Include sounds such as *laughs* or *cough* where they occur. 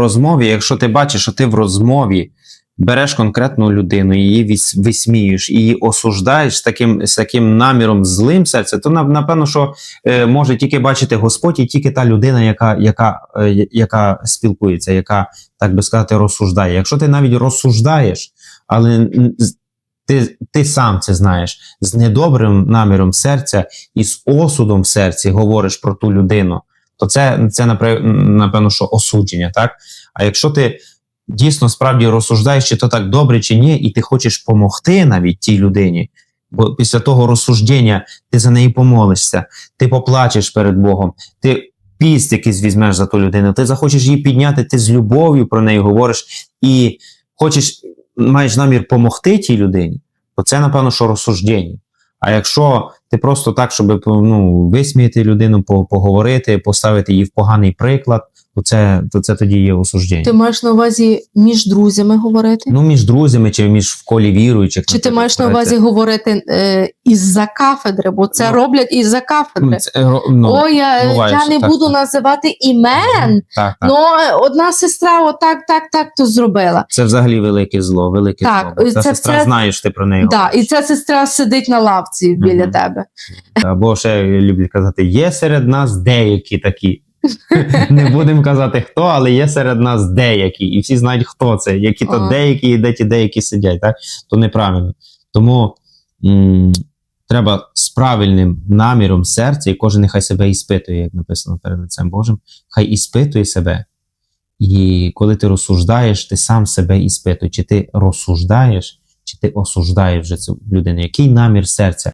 розмові, якщо ти бачиш, що ти в розмові береш конкретну людину, її висміюєш, її осуждаєш з таким, з таким наміром злим серця, то напевно, що е, може тільки бачити Господь і тільки та людина, яка, яка, е, яка спілкується, яка, так би сказати, розсуждає. Якщо ти навіть розсуждаєш, але ти, ти сам це знаєш, з недобрим наміром серця і з осудом в серці говориш про ту людину, то це, це напевно, що осудження, так? А якщо ти дійсно справді розсуждаєш, чи то так добре, чи ні, і ти хочеш помогти навіть тій людині, бо після того розсуждення ти за неї помолишся, ти поплачеш перед Богом, ти піст якийсь візьмеш за ту людину, ти захочеш її підняти, ти з любов'ю про неї говориш і хочеш, маєш намір помогти тій людині, то це, напевно, що розсуждення. А якщо ти просто так, щоб ну, висміяти людину, по- поговорити, поставити її в поганий приклад, то це, то це тоді є осуждення. Ти маєш на увазі між друзями говорити? Ну, між друзями чи між в колі віруючих. Чи ти маєш на увазі говорити е, із-за кафедри, бо це Ну, роблять із-за кафедри. Це, ну, Ой, я, буває, я не так, буду так. називати імен. так, так. Ну, одна сестра отак, так, так то зробила. Це взагалі велике зло, велике Так, зло. Ця це- сестра це- знає, що ти про неї Да, і ця сестра сидить на лавці біля Мгм. тебе. Або ще люблять казати, є серед нас деякі такі. *laughs* Не будемо казати хто, але є серед нас деякі. І всі знають, хто це, які то деякі, і де ті деякі сидять. Так? То неправильно. Тому м- треба з правильним наміром серця, і кожен нехай себе іспитує, як написано перед лицем Божим, хай іспитує себе. І коли ти розсуждаєш, ти сам себе іспитуй, чи ти розсуждаєш, чи ти осуждаєш вже цю людину. Який намір серця?